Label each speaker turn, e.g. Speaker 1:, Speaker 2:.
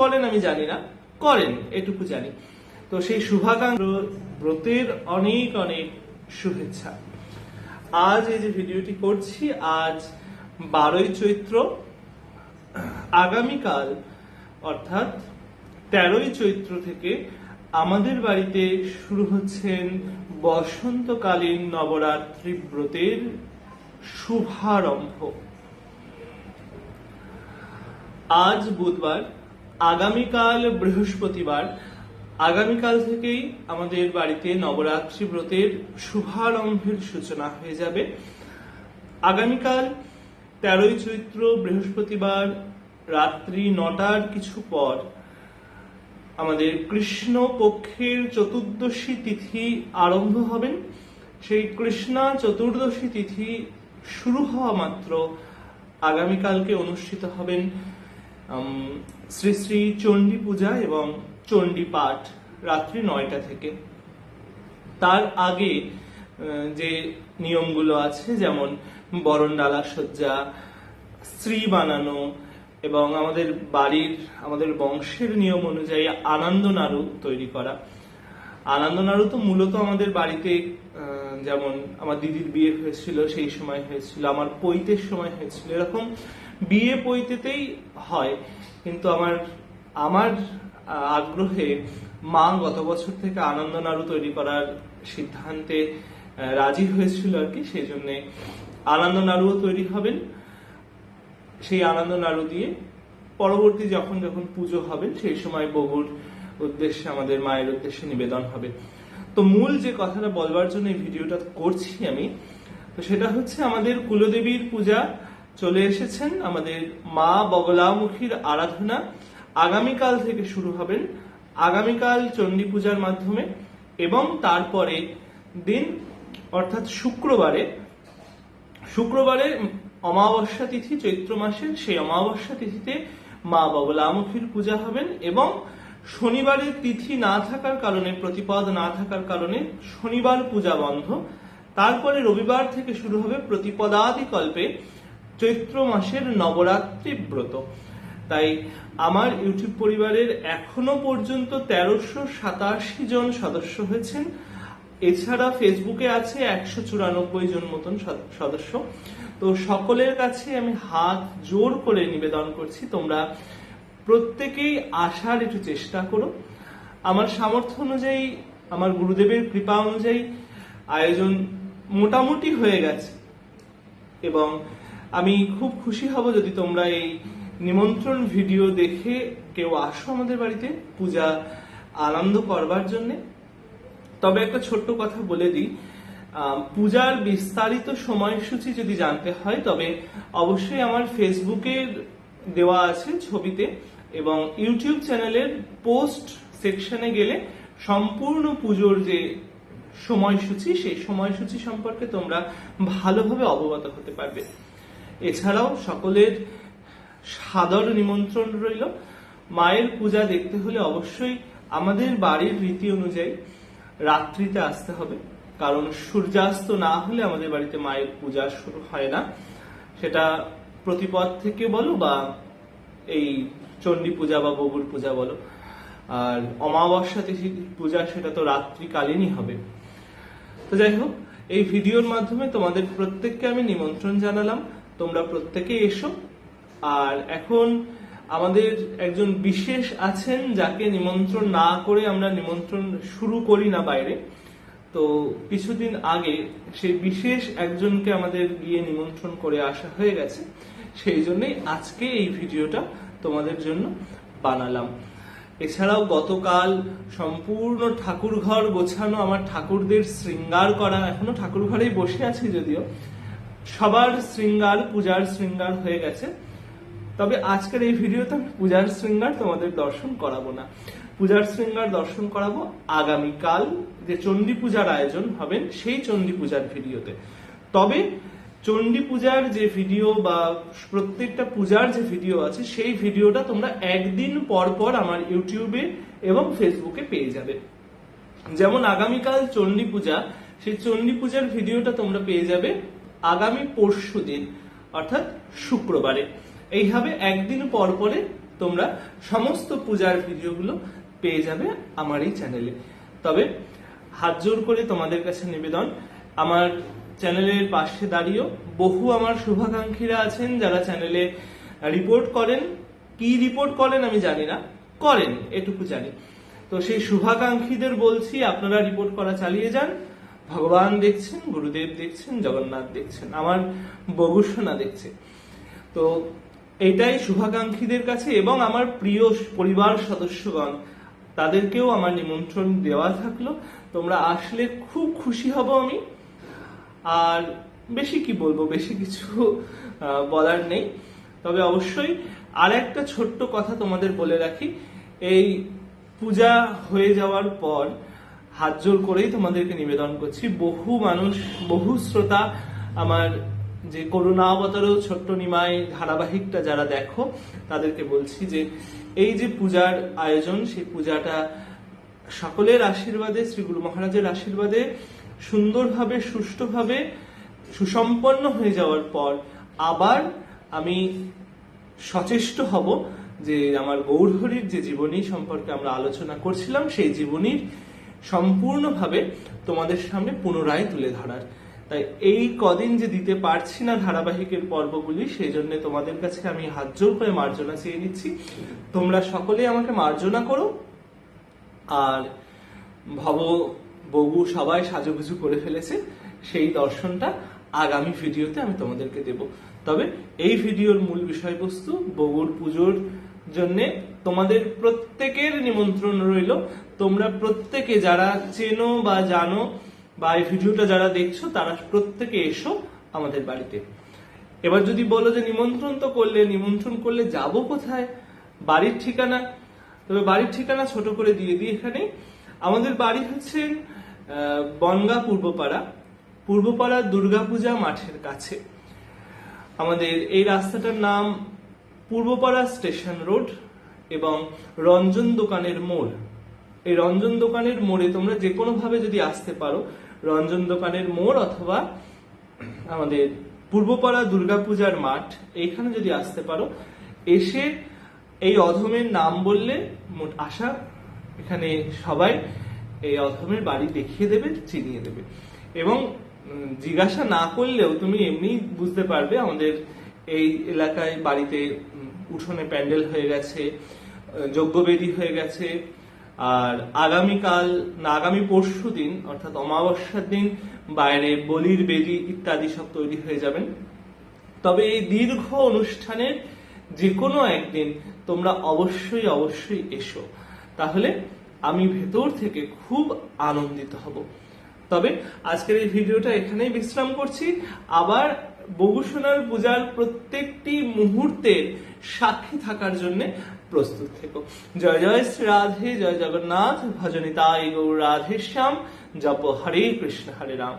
Speaker 1: করেন আমি জানি না, করেন, এটুকু জানি। তো সেই শুভাকাঙ্ক্ষ ব্রতের অনেক অনেক শুভেচ্ছা। আজ এই যে ভিডিওটি করছি, আজ বারোই চৈত্র, আগামীকাল, অর্থাৎ তেরোই চৈত্র থেকে আমাদের বাড়িতে শুরু হচ্ছেন বসন্তকালীন নবরাত্রি ব্রতের শুভারম্ভ। আজ বুধবার আগামীকাল বৃহস্পতিবার। আগামীকাল থেকেই আমাদের বাড়িতে নবরাত্রি ব্রতের শুভারম্ভের সূচনা হয়ে যাবে। আগামীকাল তেরোই চৈত্র বৃহস্পতিবার রাত্রি নটার কিছু পর আমাদের কৃষ্ণ পক্ষের চতুর্দশী তিথি আরম্ভ হবেন। সেই কৃষ্ণা চতুর্দশী তিথি শুরু হওয়া মাত্র আগামীকালকে অনুষ্ঠিত হবেন শ্রী শ্রী চণ্ডী পূজা এবং চণ্ডী পাঠ রাত্রি নয়টা থেকে। তার আগে যে নিয়মগুলো আছে, যেমন বরণডালা সজ্জা, স্ত্রী বানানো এবং আমাদের বাড়ির, আমাদের বংশের নিয়ম অনুযায়ী আনন্দ নাড়ু তৈরি করা। আনন্দ নাড়ু তো মূলত আমাদের বাড়িতে যেমন আমার দিদির বিয়ে হয়েছিল, সেই সময় হয়েছিল, আমার পৈতের সময় হয়েছিল, এরকম বিয়ে পৈতেতেই হয়। কিন্তু আমার আমার আগ্রহে মা গত বছর থেকে আনন্দ নাড়ু তৈরি করার সিদ্ধান্তে রাজি হয়েছিল আর কি সেই জন্য আনন্দ নাড়ুও তৈরি হবেন। সেই আনন্দ নাড়ু দিয়ে পরবর্তী যখন যখন পুজো হবে, সেই সময় বগুর উদ্দেশ্যে, আমাদের মায়ের উদ্দেশ্যে নিবেদন হবে। তো মূল যে কথাটা বলবার জন্য এই ভিডিওটা করছি আমি, তো সেটা হচ্ছে আমাদের কুলদেবীর পূজা চলে এসেছেন আমাদের মা বগলামুখীর আরাধনা। আগামীকাল থেকে শুরু হবেন। আগামীকাল চণ্ডী পূজার মাধ্যমে এবং তারপরে দিন, অর্থাৎ শুক্রবারে। শুক্রবারে অমাবস্যা তিথি, চৈত্র মাসের সেই অমাবস্যা তিথিতে মা বগলামুখীর পূজা হবেন এবং শনিবারের তিথি না থাকার কারণে, প্রতিপদ না থাকার কারণে শনিবার পূজা বন্ধ। তারপরে রবিবার থেকে শুরু হবে প্রতিপদাদি কল্পে চৈত্র মাসের নবরাত্রি ব্রত। তাই আমার ইউটিউব পরিবারের এখনও পর্যন্ত তেরোশো সাতাশি জন সদস্য হয়েছেন। এছাড়া ফেসবুকে আছে একশো চুরানব্বই জন মতন সদ- সদস্য। তো সকলের কাছে আমি হাত জোর করে নিবেদন করছি, তোমরা প্রত্যেকেই আসার একটু চেষ্টা করো। আমার সামর্থ্য অনুযায়ী, আমার গুরুদেবের কৃপা অনুযায়ী আয়োজন মোটামুটি হয়ে গেছে। এবং আমি খুব খুশি হব যদি তোমরা এই নিমন্ত্রণ ভিডিও দেখে কেউ আসো আমাদের বাড়িতে পূজা আনন্দ করবার জন্যে। তবে একটা ছোট্ট কথা বলে দিই পূজার বিস্তারিত সময়সূচি যদি জানতে হয়, তবে অবশ্যই আমার ফেসবুকে দেওয়া আছে ছবিতে এবং ইউটিউব চ্যানেলের পোস্ট সেকশনে গেলে সম্পূর্ণ পুজোর যে সময়সূচি, সেই সময়সূচি সম্পর্কে তোমরা ভালোভাবে অবগত হতে পারবে। এছাড়াও সকলের সাদর নিমন্ত্রণ রইল। মায়ের পূজা দেখতে হলে অবশ্যই আমাদের বাড়ির রীতি অনুযায়ী রাত্রিতে আসতে হবে। কারণ সূর্যাস্ত না হলে আমাদের বাড়িতে মায়ের পূজা শুরু হয় না। সেটা প্রতিপদ থেকে বলো বা এই চণ্ডী পূজা বা বগুর পূজা বলো। আর অমাবস্যা তিথি পূজা সেটা তো রাত্রিকালীনই হবে। তো যাই হোক, এই ভিডিওর মাধ্যমে তোমাদের প্রত্যেককে আমি নিমন্ত্রণ জানালাম। তোমরা প্রত্যেকে এসো। আর এখন আমাদের একজন বিশেষ আছেন যাকে নিমন্ত্রণ না করে আমরা নিমন্ত্রণ শুরু করি না বাইরে। তো কিছুদিন আগে সেই বিশেষ একজনকে আমাদের গিয়ে নিমন্ত্রণ করে আসা হয়ে গেছে। সেই জন্যই আজকে এই ভিডিওটা তোমাদের জন্য বানালাম। এছাড়াও গতকাল সম্পূর্ণ ঠাকুর ঘর গোছানো, আমার ঠাকুরদের শৃঙ্গার করা, এখনও ঠাকুর ঘরেই বসে আছি যদিও। সবার শৃঙ্গার পূজার শৃঙ্গার হয়ে গেছে। তবে আজকের এই ভিডিওতে আমি পূজার শৃঙ্গার তোমাদের দর্শন করাবো না। পূজার শৃঙ্গার দর্শন করাবো আগামীকাল যে চণ্ডী পূজার আয়োজন হবেন সেই চণ্ডী পূজার ভিডিওতে। তবে চণ্ডী পূজার যে ভিডিও বা প্রত্যেকটা পূজার যে ভিডিও আছে, সেই ভিডিওটা তোমরা একদিন পর পর আমার ইউটিউবে এবং ফেসবুকে পেয়ে যাবে। যেমন আগামীকাল চণ্ডী পূজা, সেই চণ্ডী পূজার ভিডিওটা তোমরা পেয়ে যাবে। আগামী পরশু দিন, অর্থাৎ শুক্রবারে। এইভাবে একদিন পর পরে তোমরা সমস্ত পূজার ভিডিওগুলো পেয়ে যাবে আমার এই চ্যানেলে। তবে হাত জোর করে তোমাদের কাছে নিবেদন, আমার চ্যানেলের পাশে দাঁড়িয়েও বহু আমার শুভাকাঙ্ক্ষীরা আছেন যারা চ্যানেলে রিপোর্ট করেন। কি রিপোর্ট করেন আমি জানি না, করেন, এটুকু জানি। তো সেই শুভাকাঙ্ক্ষীদের বলছি, আপনারা রিপোর্ট করা চালিয়ে যান। ভগবান দেখছেন, গুরুদেব দেখছেন, জগন্নাথ দেখছেন, আমার বগুসোনা দেখছে। তো এটাই শুভাকাঙ্ক্ষীদের কাছে এবং আমার প্রিয় পরিবার সদস্যগণ, তাদেরকেও আমার নিমন্ত্রণ দেওয়া থাকল। তোমরা আসলে খুব খুশি হব আমি। আর বেশি কি বলব, বেশি কিছু বলার নেই। তবে অবশ্যই আর একটা ছোট্ট কথা তোমাদের বলে রাখি। এই পূজা হয়ে যাওয়ার পর হাত জোর করেই তোমাদেরকে নিবেদন করছি। বহু মানুষ, বহু শ্রোতা আমার যে করুণা অবতারও ছোট্ট নিমায় ধারাবাহিকটা যারা দেখো, তাদেরকে বলছি যে এই যে পূজার আয়োজন, সেই পূজাটা সকলের আশীর্বাদে, শ্রী গুরু মহারাজের আশীর্বাদে সুন্দরভাবে, সুষ্ঠুভাবে সুসম্পন্ন হয়ে যাওয়ার পর আবার আমি সচেষ্ট হব যে আমার গৌরহরির যে জীবনী সম্পর্কে আমরা আলোচনা করছিলাম, সেই জীবনীর সম্পূর্ণভাবে তোমাদের সামনে পুনরায় তুলে ধরার। তাই এই কদিন যে দিতে পারছি না ধারাবাহিকের পর্বগুলি সেই জন্য তোমাদের কাছে আমি হাত জোর করে মার্জনা চেয়ে নিচ্ছি। তোমরা সকলে আমাকে মার্জনা করো। আর ভব বগু সবাই সাজুগুজু করে ফেলেছে, সেই দর্শনটা আগামী ভিডিওতে আমি তোমাদেরকে দেব। তবে এই ভিডিওর মূল বিষয়বস্তু বগুর পুজোর জন্য তোমাদের প্রত্যেকের নিমন্ত্রণ রইল। তোমরা প্রত্যেকে যারা চেনো বা জানো বা এই ভিডিওটা যারা দেখছ, তারা প্রত্যেকে এসো আমাদের বাড়িতে। এবার যদি বলো যে নিমন্ত্রণ তো করলে, নিমন্ত্রণ করলে যাব কোথায়? বাড়ির ঠিকানা? তবে বাড়ির ঠিকানা ছোট করে দিয়ে দিই এখানে। আমাদের বাড়ি হচ্ছে বনগা পূর্বপাড়া। পূর্বপাড়া দুর্গাপূজা মাঠের কাছে। আমাদের এই রাস্তাটার নাম পূর্বপাড়া স্টেশন রোড এবং রঞ্জন দোকানের মোড়। এই রঞ্জন দোকানের মোড়ে তোমরা যে কোনো ভাবে যদি আসতে পারো, রঞ্জন দোকানের মোড় অথবা আমাদের পূর্বপাড়া দুর্গাপূজার মাঠ, এইখানে যদি আসতে পারো, এসে এই অধমের নাম বললে আশা এখানে সবাই এই অধমের বাড়ি দেখিয়ে দেবে, চিনিয়ে দেবে। এবং জিজ্ঞাসা না করলেও তুমি এমনি বুঝতে পারবে আমাদের এই এলাকায় বাড়িতে উঠোনে প্যান্ডেল হয়ে গেছে, যজ্ঞবেদী হয়ে গেছে আর আগামীকাল না, আগামী পরশু দিন, অর্থাৎ অমাবস্যার দিন, বাইরে বলির বেদি ইত্যাদি সব তৈরি হয়ে যাবেন। তবে এই দীর্ঘ অনুষ্ঠানের যে কোনো একদিন তোমরা অবশ্যই অবশ্যই এসো। তাহলে আমি ভেতর থেকে খুব আনন্দিত হব। তবে আজকের এই ভিডিওটা এখানেই বিশ্রাম করছি। আবার বগুসোনার পূজার প্রত্যেকটি মুহূর্তের সাক্ষী থাকার জন্য প্রস্তুত থেকো। জয় জয় শ্রী রাধে, জয় জগন্নাথ ভজনিতাই গৌ রাধে শ্যাম, জপ হরে কৃষ্ণ হরে রাম।